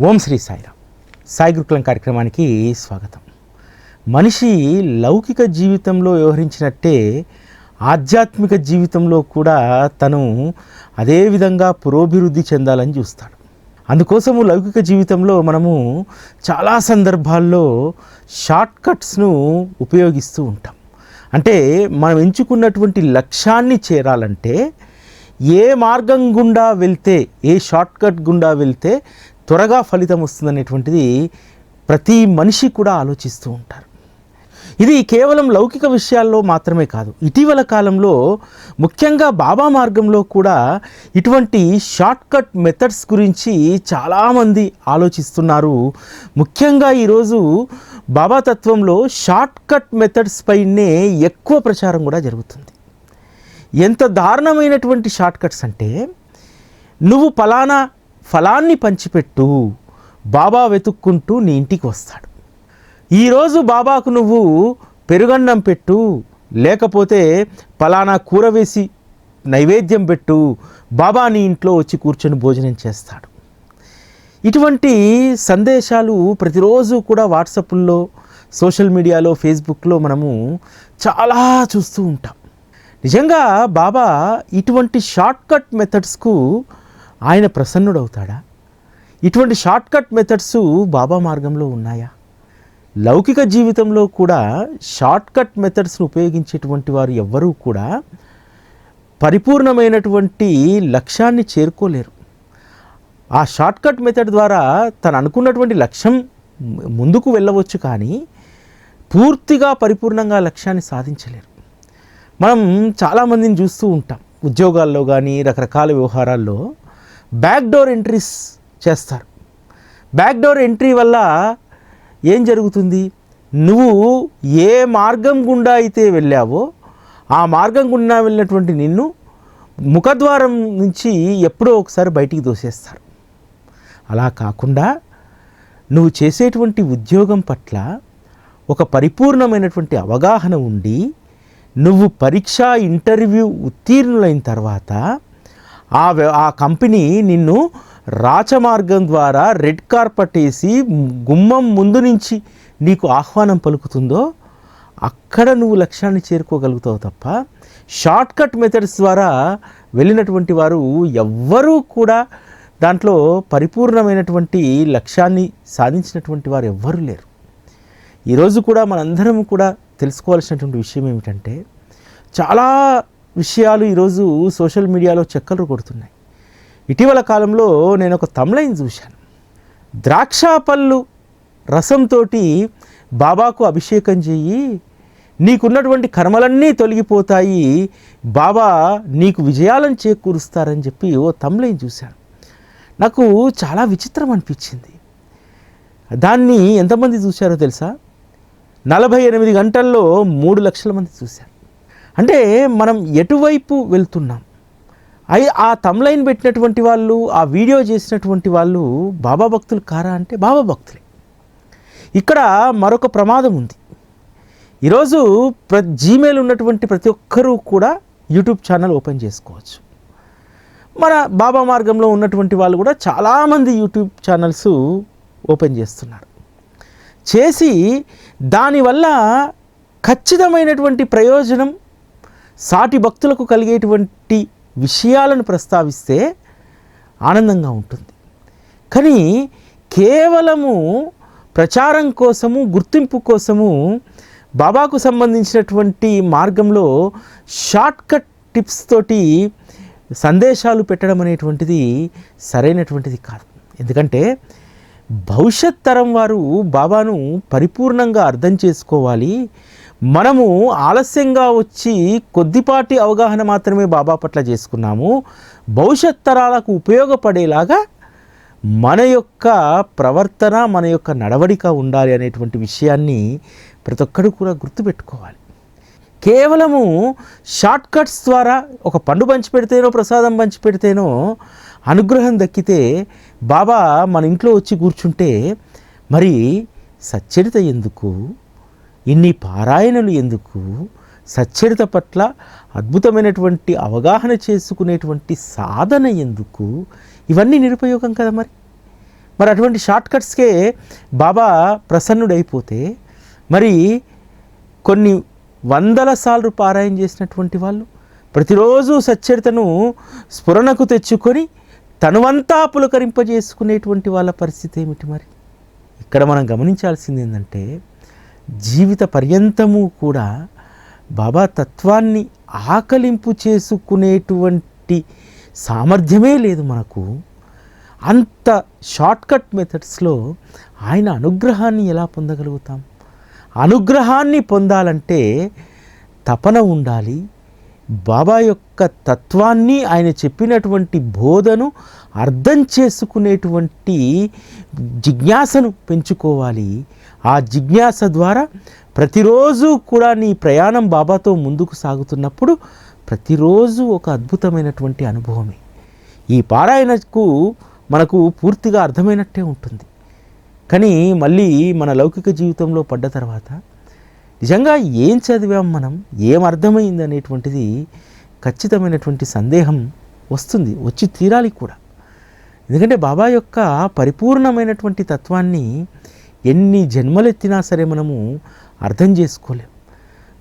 ఓం శ్రీ సాయిరామ్. సాయి గురుకులం కార్యక్రమానికి స్వాగతం. మనిషి లౌకిక జీవితంలో వ్యవహరించినట్టే ఆధ్యాత్మిక జీవితంలో కూడా తను అదే విధంగా పురోభివృద్ధి చెందాలని చూస్తాడు. అందుకోసము లౌకిక జీవితంలో మనము చాలా సందర్భాల్లో షార్ట్ కట్స్ను ఉపయోగిస్తూ ఉంటాం. అంటే మనం ఎంచుకున్నటువంటి లక్ష్యాన్ని చేరాలంటే ఏ మార్గం గుండా వెళ్తే ఏ షార్ట్కట్ గుండా వెళ్తే త్వరగా ఫలితం వస్తుందనేటువంటిది ప్రతి మనిషి కూడా ఆలోచిస్తూ ఉంటారు. ఇది కేవలం లౌకిక విషయాల్లో మాత్రమే కాదు ఇటీవల కాలంలో ముఖ్యంగా బాబా మార్గంలో కూడా ఇటువంటి షార్ట్కట్ మెథడ్స్ గురించి చాలామంది ఆలోచిస్తున్నారు. ముఖ్యంగా ఈరోజు బాబా తత్వంలో షార్ట్కట్ మెథడ్స్ పైనే ఎక్కువ ప్రచారం కూడా జరుగుతుంది. ఎంత దారుణమైనటువంటి షార్ట్కట్స్ అంటే నువ్వు ఫలానా ఫలాన్ని పంచిపెట్టు. బాబా వెతుక్కుంటూ నీ ఇంటికి వస్తాడు. ఈరోజు బాబాకు నువ్వు పెరుగన్నం పెట్టు. లేకపోతే పలానా కూర వేసి నైవేద్యం పెట్టు. బాబా నీ ఇంట్లో వచ్చి కూర్చొని భోజనం చేస్తాడు. ఇటువంటి సందేశాలు ప్రతిరోజు కూడా వాట్సాప్లో సోషల్ మీడియాలో ఫేస్బుక్లో మనము చాలా చూస్తూ ఉంటాం. నిజంగా బాబా ఇటువంటి షార్ట్కట్ మెథడ్స్కు ఆయన ప్రసన్నుడవుతాడా? ఇటువంటి షార్ట్కట్ మెథడ్స్ బాబా మార్గంలో ఉన్నాయా? లౌకిక జీవితంలో కూడా షార్ట్కట్ మెథడ్స్ను ఉపయోగించేటువంటి వారు ఎవ్వరూ కూడా పరిపూర్ణమైనటువంటి లక్ష్యాన్ని చేరుకోలేరు. ఆ షార్ట్కట్ మెథడ్ ద్వారా తను అనుకున్నటువంటి లక్ష్యం ముందుకు వెళ్ళవచ్చు కానీ పూర్తిగా పరిపూర్ణంగా లక్ష్యాన్ని సాధించలేరు. మనం చాలామందిని చూస్తూ ఉంటాం. ఉద్యోగాల్లో కానీ రకరకాల వ్యవహారాల్లో బ్యాక్డోర్ ఎంట్రీస్ చేస్తారు. బ్యాక్డోర్ ఎంట్రీ వల్ల ఏం జరుగుతుంది? నువ్వు ఏ మార్గం గుండా అయితే వెళ్ళావో ఆ మార్గం గుండా వెళ్ళినటువంటి నిన్ను ముఖద్వారం నుంచి ఎప్పుడో ఒకసారి బయటికి దోసేస్తారు అలా కాకుండా నువ్వు చేసేటువంటి ఉద్యోగం పట్ల ఒక పరిపూర్ణమైనటువంటి అవగాహన ఉండి నువ్వు పరీక్ష ఇంటర్వ్యూ ఉత్తీర్ణులైన తర్వాత ఆ వ్య- ఆ కంపెనీ నిన్ను రాచమార్గం ద్వారా రెడ్ కార్పెట్ వేసి గుమ్మం ముందు నుంచి నీకు ఆహ్వానం పలుకుతుందో అక్కడ నువ్వు లక్ష్యాన్ని చేరుకోగలుగుతావు తప్ప షార్ట్ కట్ మెథడ్స్ ద్వారా వెళ్ళినటువంటి వారు ఎవ్వరూ కూడా దాంట్లో పరిపూర్ణమైనటువంటి లక్ష్యాన్ని సాధించినటువంటి వారు ఎవ్వరూ లేరు. ఈరోజు కూడా మనందరం కూడా తెలుసుకోవాల్సినటువంటి విషయం ఏమిటంటే చాలా విషయాలు ఈరోజు సోషల్ మీడియాలో చక్కర్లు కొడుతున్నాయి. ఇటీవల కాలంలో నేను ఒక తమ్లైన్ చూశాను. ద్రాక్ష పళ్ళు రసంతో బాబాకు అభిషేకం చెయ్యి నీకున్నటువంటి కర్మలన్నీ తొలగిపోతాయి బాబా నీకు విజయాలను చేకూరుస్తారని చెప్పి ఓ తమ్లైన్ చూశాను. నాకు చాలా విచిత్రం అనిపించింది. దాన్ని ఎంతమంది చూశారో తెలుసా? నలభై ఎనిమిది గంటల్లో మూడు లక్షల మంది చూశారు. అంటే మనం ఎటువైపు వెళ్తున్నాం? అయి ఆ తమ్లైన్ పెట్టినటువంటి వాళ్ళు ఆ వీడియో చేసినటువంటి వాళ్ళు బాబా భక్తులు కారా అంటే బాబా భక్తులే. ఇక్కడ మరొక ప్రమాదం ఉంది. ఈరోజు ప్ర జీమెయిల్ ఉన్నటువంటి ప్రతి ఒక్కరూ కూడా యూట్యూబ్ ఛానల్ ఓపెన్ చేసుకోవచ్చు. మన బాబా మార్గంలో ఉన్నటువంటి వాళ్ళు కూడా చాలామంది యూట్యూబ్ ఛానల్స్ ఓపెన్ చేస్తున్నారు. చేసి దానివల్ల ఖచ్చితమైనటువంటి ప్రయోజనం సాటి భక్తులకు కలిగేటువంటి విషయాలను ప్రస్తావిస్తే ఆనందంగా ఉంటుంది. కానీ కేవలము ప్రచారం కోసము గుర్తింపు కోసము బాబాకు సంబంధించినటువంటి మార్గంలో షార్ట్కట్ టిప్స్ తోటి సందేశాలు పెట్టడం అనేటువంటిది సరైనటువంటిది కాదు. ఎందుకంటే భవిష్యత్ తరం వారు బాబాను పరిపూర్ణంగా అర్థం చేసుకోవాలి మనము ఆలస్యంగా వచ్చి కొద్దిపాటి అవగాహన మాత్రమే బాబా పట్ల చేసుకున్నాము. భవిష్యత్ తరాలకు ఉపయోగపడేలాగా మన యొక్క ప్రవర్తన మన యొక్క నడవడిక ఉండాలి అనేటువంటి విషయాన్ని ప్రతి ఒక్కరు కూడా గుర్తుపెట్టుకోవాలి. కేవలము షార్ట్ కట్స్ ద్వారా ఒక పండు పంచి పెడితేనో ప్రసాదం పంచి పెడితేనో అనుగ్రహం దక్కితే బాబా మన ఇంట్లో వచ్చి కూర్చుంటే మరి సచ్చరిత ఎందుకు? ఇన్ని పారాయణలు ఎందుకు? సచ్చరిత పట్ల అద్భుతమైనటువంటి అవగాహన చేసుకునేటువంటి సాధన ఎందుకు? ఇవన్నీ నిరుపయోగం కదా మరి? మరి అటువంటి షార్ట్ కట్స్కే బాబా ప్రసన్నుడైపోతే మరి కొన్ని వందల సార్లు పారాయణ చేసినటువంటి వాళ్ళు ప్రతిరోజు సచ్చరితను స్ఫురణకు తెచ్చుకొని తనువంతా పులకరింపజేసుకునేటువంటి వాళ్ళ పరిస్థితి ఏమిటి మరి? ఇక్కడ మనం గమనించాల్సింది ఏంటంటే జీవిత పర్యంతము కూడా బాబా తత్వాన్ని ఆకలింపు చేసుకునేటువంటి సామర్థ్యమే లేదు మనకు. అంత షార్ట్కట్ మెథడ్స్లో ఆయన అనుగ్రహాన్ని ఎలా పొందగలుగుతాం? అనుగ్రహాన్ని పొందాలంటే తపన ఉండాలి. బాబా యొక్క తత్వాన్ని ఆయన చెప్పినటువంటి బోధను అర్థం చేసుకునేటువంటి జిజ్ఞాసను పెంచుకోవాలి. ఆ జిజ్ఞాస ద్వారా ప్రతిరోజు కూడా నీ ప్రయాణం బాబాతో ముందుకు సాగుతున్నప్పుడు ప్రతిరోజు ఒక అద్భుతమైనటువంటి అనుభవమే. ఈ పారాయణకు మనకు పూర్తిగా అర్థమైనట్టే ఉంటుంది. కానీ మళ్ళీ మన లౌకిక జీవితంలో పడ్డ తర్వాత నిజంగా ఏం చదివాం మనం ఏం అర్థమైంది అనేటువంటిది ఖచ్చితమైనటువంటి సందేహం వస్తుంది వచ్చి తీరాలి కూడా. ఎందుకంటే బాబా యొక్క పరిపూర్ణమైనటువంటి తత్వాన్ని ఎన్ని జన్మలెత్తినా సరే మనము అర్థం చేసుకోలేం.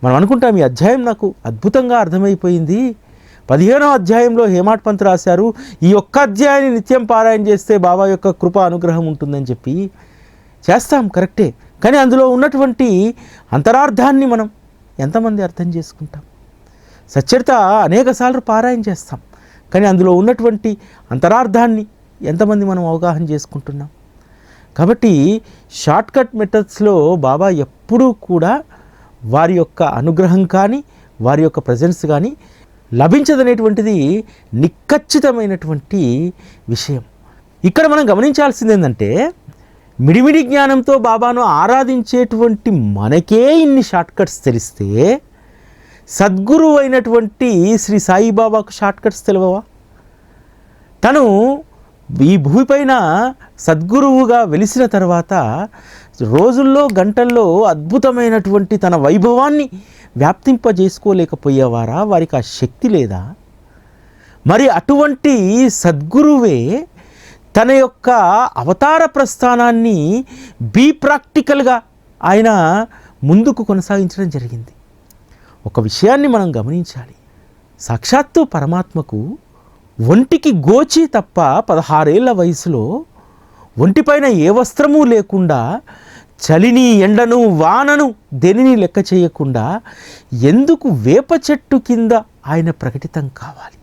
మనం అనుకుంటాం ఈ అధ్యాయం నాకు అద్భుతంగా అర్థమైపోయింది. పదిహేనో అధ్యాయంలో హేమాట్ పంత్ రాశారు ఈ ఒక్క అధ్యాయాన్ని నిత్యం పారాయణ చేస్తే బాబా యొక్క కృప అనుగ్రహం ఉంటుందని చెప్పి చేస్తాం కరెక్టే. కానీ అందులో ఉన్నటువంటి అంతరార్థాన్ని మనం ఎంతమంది అర్థం చేసుకుంటాం? సచ్చరిత అనేకసార్లు పారాయణ చేస్తాం కానీ అందులో ఉన్నటువంటి అంతరార్థాన్ని ఎంతమంది మనం అవగాహన చేసుకుంటున్నాం? కాబట్టి షార్ట్కట్ మెథడ్స్లో బాబా ఎప్పుడూ కూడా వారి యొక్క అనుగ్రహం కానీ వారి యొక్క ప్రజెన్స్ కానీ లభించదనేటువంటిది నిక్కచ్చితమైనటువంటి విషయం. ఇక్కడ మనం గమనించాల్సింది ఏంటంటే మిడిమిడి జ్ఞానంతో బాబాను ఆరాధించేటువంటి మనకే ఇన్ని షార్ట్కట్స్ తెలిస్తే సద్గురు అయినటువంటి శ్రీ సాయిబాబాకు షార్ట్కట్స్ తెలియవా తను ఈ భూమిపైన సద్గురువుగా వెలిసిన తర్వాత రోజుల్లో గంటల్లో అద్భుతమైనటువంటి తన వైభవాన్ని వ్యాప్తింపజేసుకోలేకపోయేవారా? వారికి ఆ శక్తి లేదా? మరి అటువంటి సద్గురువే తన యొక్క అవతార ప్రస్థానాన్ని బీ ప్రాక్టికల్గా ఆయన ముందుకు కొనసాగించడం జరిగింది. ఒక విషయాన్ని మనం గమనించాలి. సాక్షాత్తు పరమాత్మకు ఒంటికి గోచి తప్ప పదహారేళ్ళ వయసులో ఒంటిపైన ఏ వస్త్రము లేకుండా చలిని ఎండను వానను దేనిని లెక్క చేయకుండా ఎందుకు వేప చెట్టు కింద ఆయన ప్రకటితం కావాలి?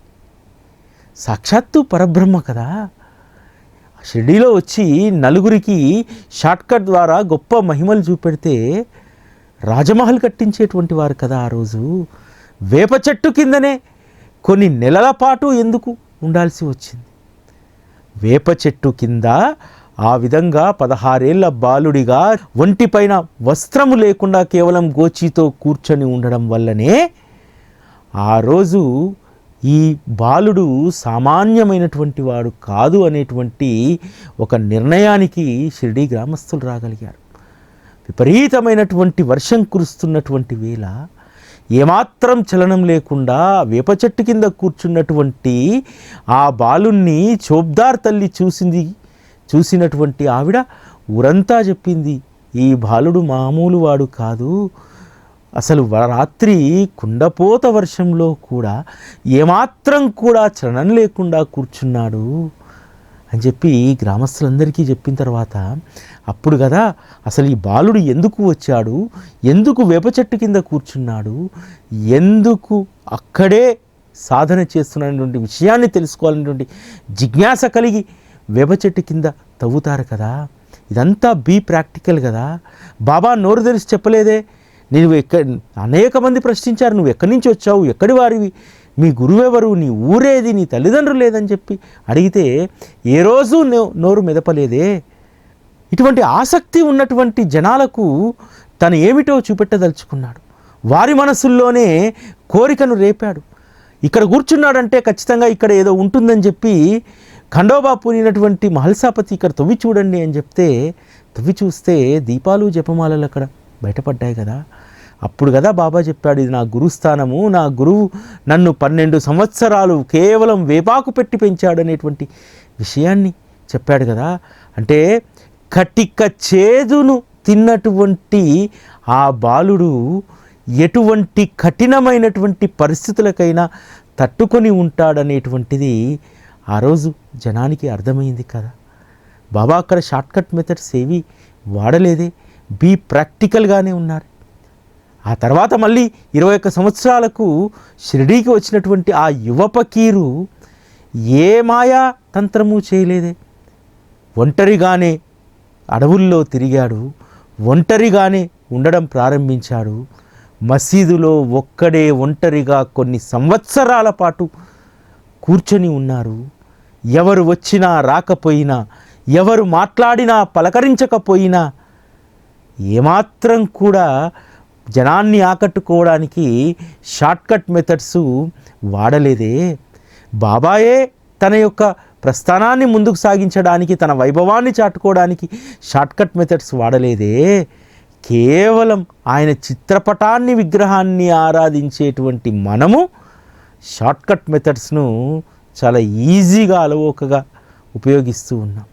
సాక్షాత్తు పరబ్రహ్మ కదా. షిర్డీలో వచ్చి నలుగురికి షార్ట్కట్ ద్వారా గొప్ప మహిమలు చూపెడితే రాజమహల్ కట్టించేటువంటి వారు కదా ఆ రోజు. వేప చెట్టు కిందనే కొన్ని నెలల పాటు ఎందుకు ఉండాల్సి వచ్చింది. వేప చెట్టు కింద ఆ విధంగా పదహారేళ్ళ బాలుడిగా ఒంటిపైన వస్త్రము లేకుండా కేవలం గోచితో కూర్చొని ఉండడం వల్లనే ఆ రోజు ఈ బాలుడు సామాన్యమైనటువంటి వాడు కాదు అనేటువంటి ఒక నిర్ణయానికి షిరిడీ గ్రామస్తులు రాగలిగారు. విపరీతమైనటువంటి వర్షం కురుస్తున్నటువంటి వేళ ఏమాత్రం చలనం లేకుండా వేప చెట్టు కింద కూర్చున్నటువంటి ఆ బాలుణ్ణి చోబ్దార్ తల్లి చూసింది చూసినటువంటి ఆవిడ ఊరంతా చెప్పింది ఈ బాలుడు మామూలు వాడు కాదు. అసలు రాత్రి కుండపోత వర్షంలో కూడా ఏమాత్రం కూడా చలనం లేకుండా కూర్చున్నాడు. అని చెప్పి గ్రామస్తులందరికీ చెప్పిన తర్వాత అప్పుడు కదా అసలు ఈ బాలుడు ఎందుకు వచ్చాడు? ఎందుకు వేప చెట్టు కింద కూర్చున్నాడు? ఎందుకు అక్కడే సాధన చేస్తున్నటువంటి విషయాన్ని తెలుసుకోవాలనేటువంటి జిజ్ఞాస కలిగి వేప చెట్టు కింద తవ్వుతారు కదా. ఇదంతా బీ ప్రాక్టికల్ కదా. బాబా నోరు తెరిచి చెప్పలేదే. నువ్వు ఎక్క అనేక మంది ప్రశ్నించారు నువ్వు ఎక్కడి నుంచి వచ్చావు? ఎక్కడి వారివి? మీ గురువెవరు? నీ ఊరేది? నీ తల్లిదండ్రులు లేదని చెప్పి అడిగితే ఏ రోజు నో- నోరు మెదపలేదే. ఇటువంటి ఆసక్తి ఉన్నటువంటి జనాలకు తను ఏమిటో చూపెట్టదలుచుకున్నాడు. వారి మనసుల్లోనే కోరికను రేపాడు. ఇక్కడ కూర్చున్నాడంటే ఖచ్చితంగా ఇక్కడ ఏదో ఉంటుందని చెప్పి ఖండోబా పూనినటువంటి మహల్సాపతి ఇక్కడ తవ్వి చూడండి అని చెప్తే తవ్వి చూస్తే దీపాలు జపమాలలు అక్కడ బయటపడ్డాయి కదా. అప్పుడు కదా బాబా చెప్పాడు ఇది నా గురుస్థానము నా గురువు నన్ను పన్నెండు సంవత్సరాలు కేవలం వేపాకు పెట్టి పెంచాడు అనేటువంటి విషయాన్ని చెప్పాడు కదా. అంటే కటిక చేదును తిన్నటువంటి ఆ బాలుడు ఎటువంటి కఠినమైనటువంటి పరిస్థితులకైనా తట్టుకొని ఉంటాడనేటువంటిది ఆ రోజు జనానికి అర్థమైంది కదా. బాబా అక్కడ షార్ట్కట్ మెథడ్స్ ఏవి వాడలేదే బీ ప్రాక్టికల్గానే ఉన్నారు. ఆ తర్వాత మళ్ళీ ఇరవై ఒక్క సంవత్సరాలకు షిరిడీకి వచ్చినటువంటి ఆ యువ పకీరు ఏ మాయా తంత్రము చేయలేదే. ఒంటరిగానే అడవుల్లో తిరిగాడు ఒంటరిగానే ఉండడం ప్రారంభించాడు. మసీదులో ఒక్కడే ఒంటరిగా కొన్ని సంవత్సరాల పాటు కూర్చొని ఉన్నారు. ఎవరు వచ్చినా రాకపోయినా ఎవరు మాట్లాడినా పలకరించకపోయినా ఏమాత్రం కూడా జనాన్ని ఆకట్టుకోవడానికి షార్ట్కట్ మెథడ్స్ వాడలేదే. బాబాయే తన యొక్క ప్రస్థానాన్ని ముందుకు సాగించడానికి తన వైభవాన్ని చాటుకోవడానికి షార్ట్కట్ మెథడ్స్ వాడలేదే. కేవలం ఆయన చిత్రపటాన్ని విగ్రహాన్ని ఆరాధించేటువంటి మనము షార్ట్కట్ మెథడ్స్ను చాలా ఈజీగా అలవోకగా ఉపయోగిస్తూ ఉన్నాం.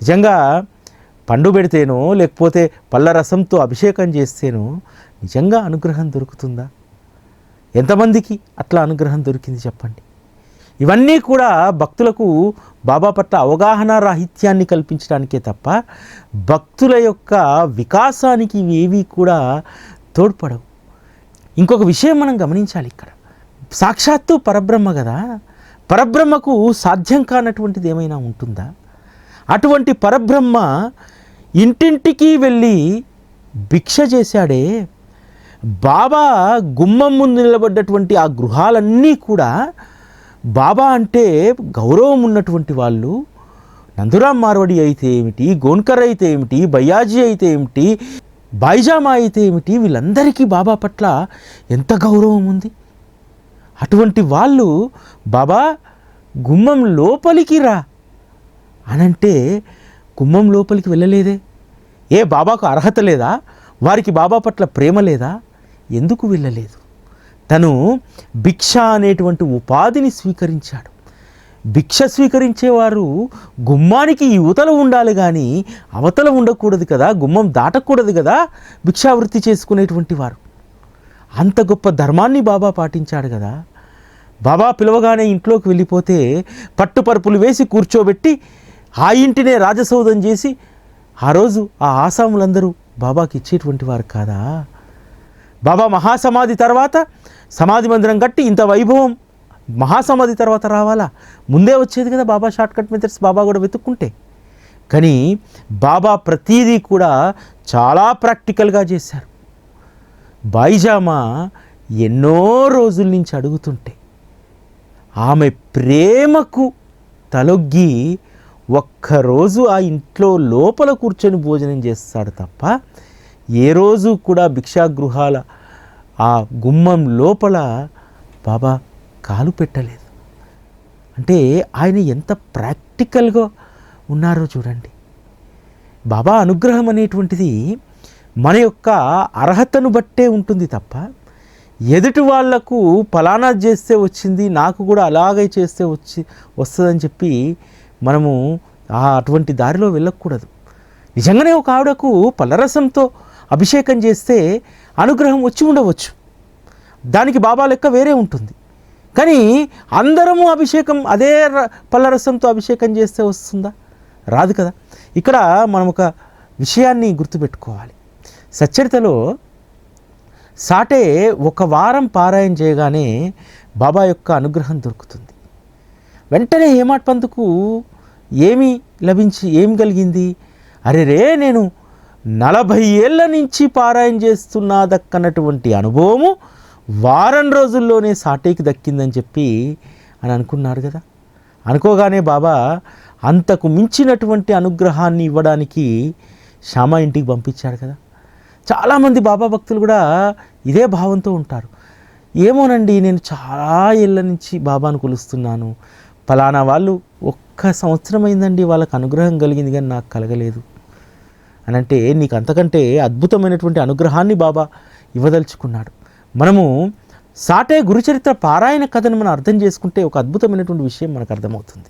నిజంగా పండు పెడితేనో లేకపోతే పళ్ళ రసంతో అభిషేకం చేస్తేనో నిజంగా అనుగ్రహం దొరుకుతుందా? ఎంతమందికి అట్లా అనుగ్రహం దొరికింది చెప్పండి. ఇవన్నీ కూడా భక్తులకు బాబా పట్ల అవగాహన రాహిత్యాన్ని కల్పించడానికే తప్ప భక్తుల యొక్క వికాసానికి ఇవేవి కూడా తోడ్పడవు. ఇంకొక విషయం మనం గమనించాలి ఇక్కడ. సాక్షాత్తు పరబ్రహ్మ కదా. పరబ్రహ్మకు సాధ్యం కానటువంటిది ఏమైనా ఉంటుందా? అటువంటి పరబ్రహ్మ ఇంటింటికి వెళ్ళి భిక్ష చేశాడే. బాబా గుమ్మం ముందు నిలబడ్డటువంటి ఆ గృహాలన్నీ కూడా బాబా అంటే గౌరవం ఉన్నటువంటి వాళ్ళు. నందురామ్ మార్వడి అయితే ఏమిటి? గోన్కర్ అయితే ఏమిటి? బయ్యాజీ అయితే ఏమిటి? బాయిజామా అయితే ఏమిటి? వీళ్ళందరికీ బాబా పట్ల ఎంత గౌరవం ఉంది? అటువంటి వాళ్ళు బాబా గుమ్మం లోపలికి రా అనంటే గుమ్మం లోపలికి వెళ్ళలేదే? ఏ బాబాకు అర్హత లేదా? వారికి బాబా పట్ల ప్రేమ లేదా? ఎందుకు వెళ్ళలేదు? తను భిక్ష అనేటువంటి ఉపాధిని స్వీకరించాడు. భిక్ష స్వీకరించేవారు గుమ్మానికి యువతల ఉండాలి కానీ అవతల ఉండకూడదు కదా గుమ్మం దాటకూడదు కదా భిక్షావృత్తి చేసుకునేటువంటి వారు. అంత గొప్ప ధర్మాన్ని బాబా పాటించాడు కదా. బాబా పిలవగానే ఇంట్లోకి వెళ్ళిపోతే పట్టుపరుపులు వేసి కూర్చోబెట్టి ఆ ఇంటినే రాజసౌధం చేసి ఆ రోజు ఆ ఆసాములందరూ బాబాకి ఇచ్చేటువంటి వారు కాదా? బాబా మహాసమాధి తర్వాత సమాధి మందిరం కట్టి ఇంత వైభవం మహాసమాధి తర్వాత రావాలా? ముందే వచ్చేది కదా బాబా షార్ట్కట్ మెథడ్స్ బాబా కూడా వెతుక్కుంటే. కానీ బాబా ప్రతీదీ కూడా చాలా ప్రాక్టికల్గా చేశారు. బాయిజామా ఎన్నో రోజుల నుంచి అడుగుతుంటే ఆమె ప్రేమకు తలొగ్గి ఒక్కరోజు ఆ ఇంట్లో లోపల కూర్చొని భోజనం చేస్తాడు తప్ప ఏ రోజు కూడా భిక్షాగృహాల ఆ గుమ్మం లోపల బాబా కాలు పెట్టలేదు. అంటే ఆయన ఎంత ప్రాక్టికల్గా ఉన్నారో చూడండి. బాబా అనుగ్రహం అనేటువంటిది మన యొక్క అర్హతను బట్టే ఉంటుంది తప్ప ఎదుటి వాళ్ళకు ఫలానా చేస్తే వచ్చింది నాకు కూడా అలాగే చేస్తే వచ్చి వస్తుందని చెప్పి మనము ఆ అటువంటి దారిలో వెళ్ళకూడదు. నిజంగానే ఒక ఆవిడకు పల్లరసంతో అభిషేకం చేస్తే అనుగ్రహం వచ్చి ఉండవచ్చు. దానికి బాబా లెక్క వేరే ఉంటుంది. కానీ అందరము అభిషేకం అదే ర- అభిషేకం చేస్తే వస్తుందా? రాదు కదా. ఇక్కడ మనం ఒక విషయాన్ని గుర్తుపెట్టుకోవాలి. సచ్చరితలో సాటే ఒక వారం పారాయణ చేయగానే బాబా యొక్క అనుగ్రహం దొరుకుతుంది. వెంటనే ఏమాట్ పంతుకు ఏమి లభించి ఏం కలిగింది? అరే రే నేను నలభై ఏళ్ళ నుంచి పారాయణ చేస్తున్నా దక్కనటువంటి అనుభవము వారం రోజుల్లోనే సాటేకి దక్కిందని చెప్పి అని అనుకున్నారు కదా. అనుకోగానే బాబా అంతకు మించినటువంటి అనుగ్రహాన్ని ఇవ్వడానికి శ్యామ ఇంటికి పంపించాడు కదా. చాలామంది బాబా భక్తులు కూడా ఇదే భావంతో ఉంటారు. ఏమోనండి నేను చాలా ఏళ్ళ నుంచి బాబాను కొలుస్తున్నాను. ఫలానా వాళ్ళు ఒక్క సంవత్సరం అయిందండి వాళ్ళకి అనుగ్రహం కలిగింది కానీ నాకు కలగలేదు. అని అంటే నీకు అంతకంటే అద్భుతమైనటువంటి అనుగ్రహాన్ని బాబా ఇవ్వదలుచుకున్నాడు. మనము సాటే గురుచరిత్ర పారాయణ కథను మనం అర్థం చేసుకుంటే ఒక అద్భుతమైనటువంటి విషయం మనకు అర్థమవుతుంది.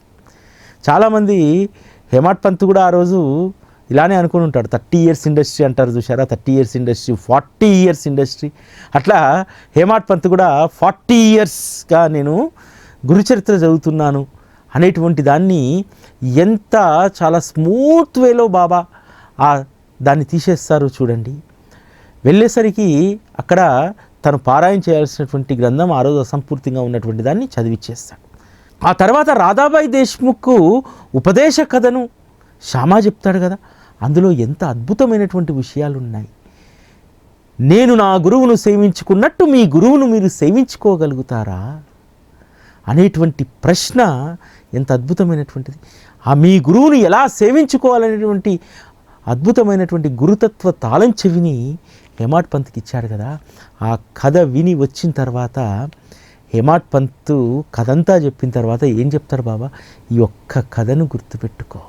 చాలామంది హేమాట్ పంత్ కూడా ఆ రోజు ఇలానే అనుకుని ఉంటాడు. థర్టీ ఇయర్స్ ఇండస్ట్రీ అంటారు చూసారా thirty years industry forty years industry. అట్లా హేమాట్ పంత్ కూడా ఫార్టీ ఇయర్స్గా నేను గురుచరిత్ర చదువుతున్నాను. అనేటువంటి దాన్ని ఎంత చాలా స్మూత్ వేలో బాబా ఆ దాన్ని తీసేస్తారు చూడండి. వెళ్ళేసరికి అక్కడ తను పారాయణ చేయాల్సినటువంటి గ్రంథం ఆ రోజు అసంపూర్తిగా ఉన్నటువంటి దాన్ని చదివిచ్చేస్తాడు. ఆ తర్వాత రాధాబాయి దేశ్ముఖ్ ఉపదేశ కథను శ్యామా చెప్తాడు కదా. అందులో ఎంత అద్భుతమైనటువంటి విషయాలు ఉన్నాయి నేను నా గురువును సేవించుకున్నట్టు మీ గురువును మీరు సేవించుకోగలుగుతారా? అనేటువంటి ప్రశ్న ఎంత అద్భుతమైనటువంటిది. ఆ మీ గురువుని ఎలా సేవించుకోవాలనేటువంటి అద్భుతమైనటువంటి గురుతత్వ తాళం చెవిని హేమాడ్ పంత్కి ఇచ్చాడు కదా. ఆ కథ విని వచ్చిన తర్వాత హేమాడ్ పంత్ కథంతా చెప్పిన తర్వాత ఏం చెప్తారు బాబా? ఈ ఒక్క కథను గుర్తుపెట్టుకో.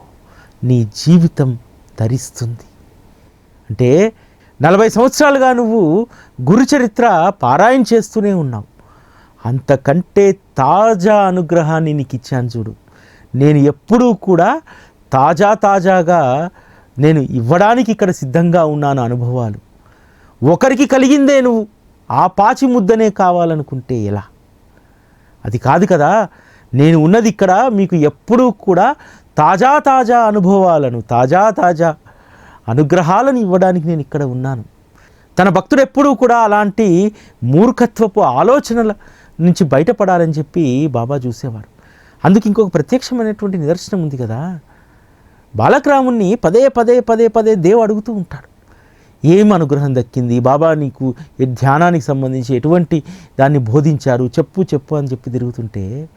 నీ జీవితం ధరిస్తుంది అంటే నలభై సంవత్సరాలుగా నువ్వు గురుచరిత్ర పారాయణ చేస్తూనే ఉన్నావు. అంతకంటే తాజా అనుగ్రహాన్ని నీకు ఇచ్చాను చూడు. నేను ఎప్పుడూ కూడా తాజా తాజాగా నేను ఇవ్వడానికి ఇక్కడ సిద్ధంగా ఉన్నాను అనుభవాలు. ఒకరికి కలిగిందే నువ్వు. ఆ పాచి ముద్దనే కావాలనుకుంటే ఎలా? అది కాదు కదా. నేను ఉన్నది ఇక్కడ మీకు ఎప్పుడూ కూడా తాజా తాజా అనుభవాలను తాజా తాజా అనుగ్రహాలను ఇవ్వడానికి నేను ఇక్కడ ఉన్నాను. తన భక్తుడు ఎప్పుడూ కూడా అలాంటి మూర్ఖత్వపు ఆలోచనల నుంచి బయటపడాలని చెప్పి బాబా చూసేవారు. అందుకు ఇంకొక ప్రత్యక్షమైనటువంటి నిదర్శనం ఉంది కదా. బాలక్రాముణ్ణి పదే పదే పదే పదే దేవు అడుగుతూ ఉంటాడు. ఏం అనుగ్రహం దక్కింది? బాబా నీకు ధ్యానానికి సంబంధించి ఎటువంటి దాన్ని బోధించారు? చెప్పు చెప్పు అని చెప్పి తిరుగుతుంటే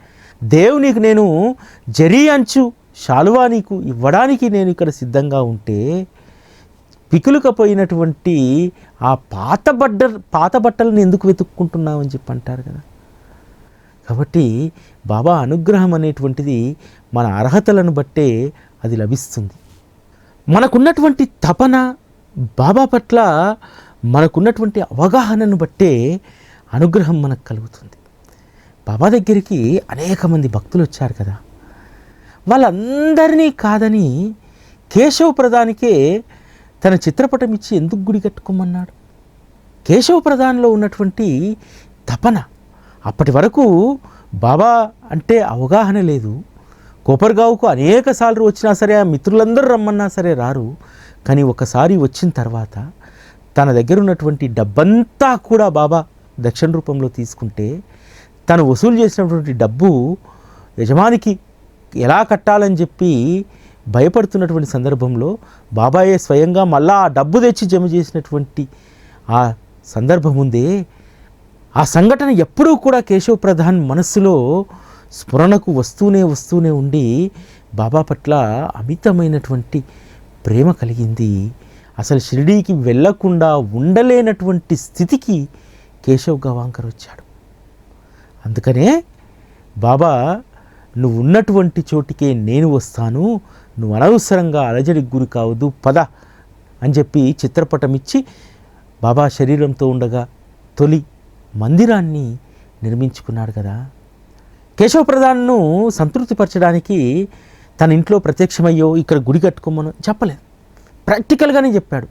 దేవు నీకు నేను జరీ అంచు శాలువా నీకు ఇవ్వడానికి నేను ఇక్కడ సిద్ధంగా ఉంటే పికులుకపోయినటువంటి ఆ పాత బట్ట పాత బట్టలను ఎందుకు వెతుక్కుంటున్నావు అని చెప్పి అంటారు కదా. కాబట్టి బాబా అనుగ్రహం అనేటువంటిది మన అర్హతలను బట్టే అది లభిస్తుంది. మనకున్నటువంటి తపన బాబా పట్ల మనకున్నటువంటి అవగాహనను బట్టే అనుగ్రహం మనకు కలుగుతుంది. బాబా దగ్గరికి అనేక మంది భక్తులు వచ్చారు కదా. వాళ్ళందరినీ కాదని కేశవ ప్రధానికే తన చిత్రపటం ఇచ్చి ఎందుకు గుడి కట్టుకోమన్నాడు? కేశవ ప్రధాన్లో ఉన్నటువంటి తపన అప్పటి వరకు బాబా అంటే అవగాహన లేదు. కోపర్గావుకు అనేక సార్లు వచ్చినా సరే ఆ మిత్రులందరూ రమ్మన్నా సరే రారు. కానీ ఒకసారి వచ్చిన తర్వాత తన దగ్గర ఉన్నటువంటి డబ్బంతా కూడా బాబా దక్షిణ రూపంలో తీసుకుంటే తను వసూలు చేసినటువంటి డబ్బు యజమానికి ఎలా కట్టాలని చెప్పి భయపడుతున్నటువంటి సందర్భంలో బాబాయే స్వయంగా మళ్ళా ఆ డబ్బు తెచ్చి జమ చేసినటువంటి ఆ సందర్భం ఉందే ఆ సంఘటన ఎప్పుడూ కూడా కేశవ్ ప్రధాన్ మనస్సులో స్ఫురణకు వస్తూనే వస్తూనే ఉండి బాబా పట్ల అమితమైనటువంటి ప్రేమ కలిగింది. అసలు షిరిడీకి వెళ్ళకుండా ఉండలేనటువంటి స్థితికి కేశవ్ గవాంకర్ వచ్చాడు. అందుకనే బాబా నువ్వు ఉన్నటువంటి చోటికే నేను వస్తాను నువ్వు అనవసరంగా అలజడికి గురి కావద్దు పద అని చెప్పి చిత్రపటం ఇచ్చి బాబా శరీరంతో ఉండగా తొలి మందిరాన్ని నిర్మించుకున్నాడు కదా. కేశవ ప్రధాన్ను సంతృప్తిపరచడానికి తన ఇంట్లో ప్రత్యక్షమయ్యో ఇక్కడ గుడి కట్టుకోమని చెప్పలేదు. ప్రాక్టికల్గానే చెప్పాడు.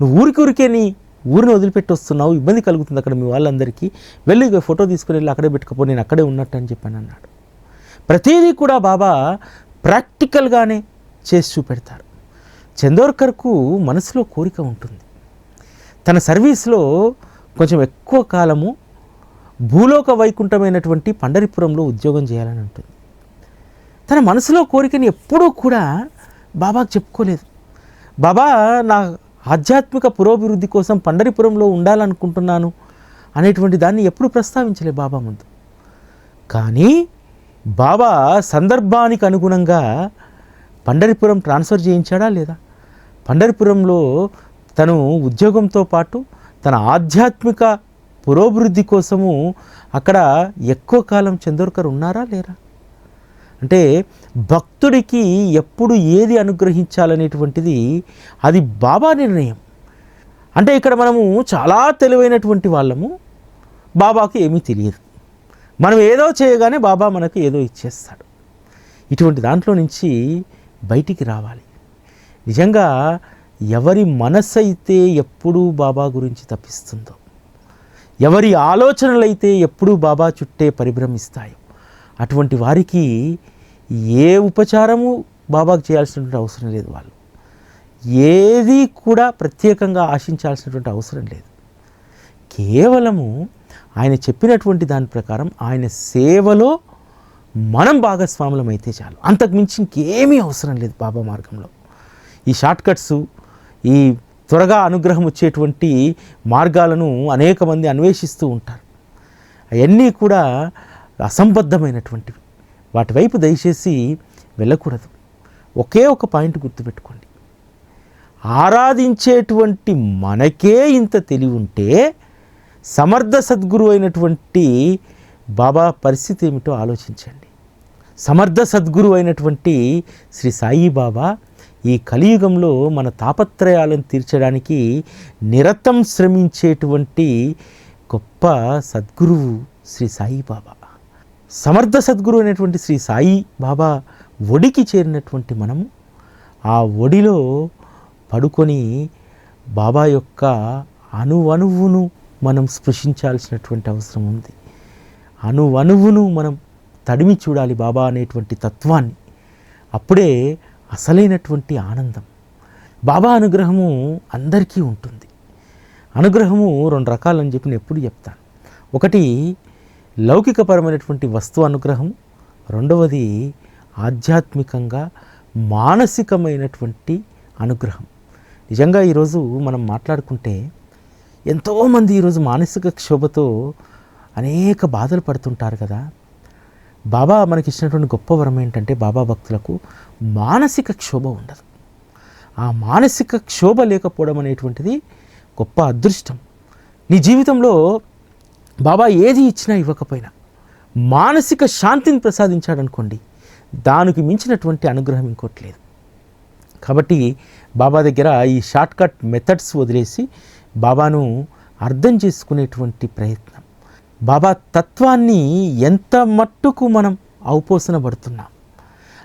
నువ్వు ఊరికి ఊరికే నీ ఊరిని వదిలిపెట్టి వస్తున్నావు ఇబ్బంది కలుగుతుంది అక్కడ మీ వాళ్ళందరికీ. వెళ్ళి ఫోటో తీసుకుని వెళ్ళి అక్కడే పెట్టుకపో నేను అక్కడే ఉన్నట్టు అని చెప్పాను అన్నాడు. ప్రతిదీ కూడా బాబా ప్రాక్టికల్గానే చేసి చూపెడతారు. చందోర్కర్కు మనసులో కోరిక ఉంటుంది. తన సర్వీస్లో కొంచెం ఎక్కువ కాలము భూలోక వైకుంఠమైనటువంటి పండరిపురంలో ఉద్యోగం చేయాలని ఉంటుంది తన మనసులో కోరికని ఎప్పుడూ కూడా బాబాకు చెప్పుకోలేదు. బాబా నా ఆధ్యాత్మిక పురోభివృద్ధి కోసం పండరిపురంలో ఉండాలనుకుంటున్నాను అనేటువంటి దాన్ని ఎప్పుడు ప్రస్తావించలే బాబా ముందు. కానీ బాబా సందర్భానికి అనుగుణంగా పండరిపురం ట్రాన్స్ఫర్ చేయించాడా లేదా? పండరిపురంలో తను ఉద్యోగంతో పాటు తన ఆధ్యాత్మిక పురోభివృద్ధి కోసము అక్కడ ఎక్కువ కాలం చందోర్కర్ ఉన్నారా లేరా? అంటే భక్తుడికి ఎప్పుడు ఏది అనుగ్రహించాలనేటువంటిది అది బాబా నిర్ణయం. అంటే ఇక్కడ మనము చాలా తెలివైనటువంటి వాళ్ళము బాబాకు ఏమీ తెలియదు. మనం ఏదో చేయగానే బాబా మనకు ఏదో ఇచ్చేస్తాడు. ఇటువంటి దాంట్లో నుంచి బయటికి రావాలి. నిజంగా ఎవరి మనస్సు అయితే ఎప్పుడూ బాబా గురించి తప్పిస్తుందో ఎవరి ఆలోచనలైతే ఎప్పుడూ బాబా చుట్టే పరిభ్రమిస్తాయో అటువంటి వారికి ఏ ఉపచారము బాబాకు చేయాల్సినటువంటి అవసరం లేదు వాళ్ళు. ఏది కూడా ప్రత్యేకంగా ఆశించాల్సినటువంటి అవసరం లేదు. కేవలము ఆయన చెప్పినటువంటి దాని ప్రకారం ఆయన సేవలో మనం భాగస్వాములం అయితే చాలు. అంతకు మించి ఇంకేమీ అవసరం లేదు బాబా మార్గంలో. ఈ షార్ట్ కట్స్ ఈ త్వరగా అనుగ్రహం వచ్చేటువంటి మార్గాలను అనేక మంది అన్వేషిస్తూ ఉంటారు. అవన్నీ కూడా అసంబద్ధమైనటువంటివి. వాటి వైపు దయచేసి వెళ్ళకూడదు. ఒకే ఒక పాయింట్ గుర్తుపెట్టుకోండి. ఆరాధించేటువంటి మనకే ఇంత తెలివి ఉంటే సమర్థ సద్గురు అయినటువంటి బాబా పరిస్థితి ఏమిటో ఆలోచించండి. సమర్థ సద్గురు అయినటువంటి శ్రీ సాయి బాబా ఈ కలియుగంలో మన తాపత్రయాలను తీర్చడానికి నిరతం శ్రమించేటువంటి గొప్ప సద్గురువు శ్రీ సాయి బాబా. సమర్థ సద్గురు అనేటువంటి శ్రీ సాయి బాబా ఒడికి చేరినటువంటి మనము. ఆ ఒడిలో పడుకొని బాబా యొక్క అణువణువును మనం స్పృశించాల్సినటువంటి అవసరం ఉంది. అణువణువును మనం తడిమి చూడాలి బాబా అనేటువంటి తత్వాన్ని. అప్పుడే అసలైనటువంటి ఆనందం. బాబా అనుగ్రహము అందరికీ ఉంటుంది. అనుగ్రహము రెండు రకాలని చెప్పి నేను ఎప్పుడు చెప్తాను. ఒకటి లౌకికపరమైనటువంటి వస్తు అనుగ్రహం. రెండవది ఆధ్యాత్మికంగా మానసికమైనటువంటి అనుగ్రహం. నిజంగా ఈరోజు మనం మాట్లాడుకుంటే ఎంతోమంది ఈరోజు మానసిక క్షోభతో అనేక బాధలు పడుతుంటారు కదా. బాబా మనకి ఇచ్చినటువంటి గొప్ప వరం ఏంటంటే బాబా భక్తులకు మానసిక క్షోభ ఉండదు. ఆ మానసిక క్షోభ లేకపోవడం అనేటువంటిది గొప్ప అదృష్టం. నీ జీవితంలో బాబా ఏది ఇచ్చినా ఇవ్వకపోయినా మానసిక శాంతిని ప్రసాదించాడనుకోండి దానికి మించినటువంటి అనుగ్రహం ఇంకోటి లేదు. కాబట్టి బాబా దగ్గర ఈ షార్ట్కట్ మెథడ్స్ వదిలేసి బాబాను అర్థం చేసుకునేటువంటి ప్రయత్నం. బాబా తత్వాన్ని ఎంత మట్టుకు మనం అవపోసన పడుతున్నాం?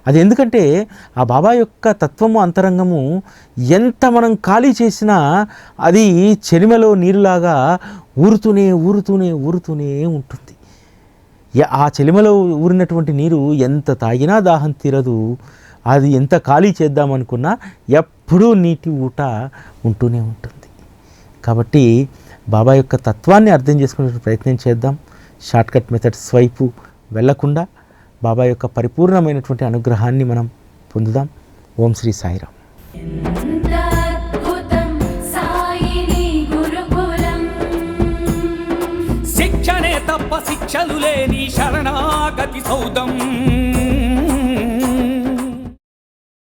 అది ఎందుకంటే ఆ బాబా యొక్క తత్వము అంతరంగము ఎంత మనం ఖాళీ చేసినా అది చెరిమలో నీరులాగా ఊరుతూనే ఊరుతూనే ఊరుతూనే ఉంటుంది. ఆ చెలిమలో ఊరినటువంటి నీరు ఎంత తాగినా దాహం తీరదు. అది ఎంత ఖాళీ చేద్దామనుకున్నా ఎప్పుడూ నీటి ఊట ఉంటూనే ఉంటుంది. కాబట్టి బాబా యొక్క తత్వాన్ని అర్థం చేసుకునే ప్రయత్నం చేద్దాం. షార్ట్ కట్ మెథడ్స్ వైపు వెళ్ళకుండా బాబా యొక్క పరిపూర్ణమైనటువంటి అనుగ్రహాన్ని మనం పొందుదాం. ఓం శ్రీ సాయిరామ్. శిక్షణే తప్ప శిక్షలు లేని శరణాగతి సౌదం.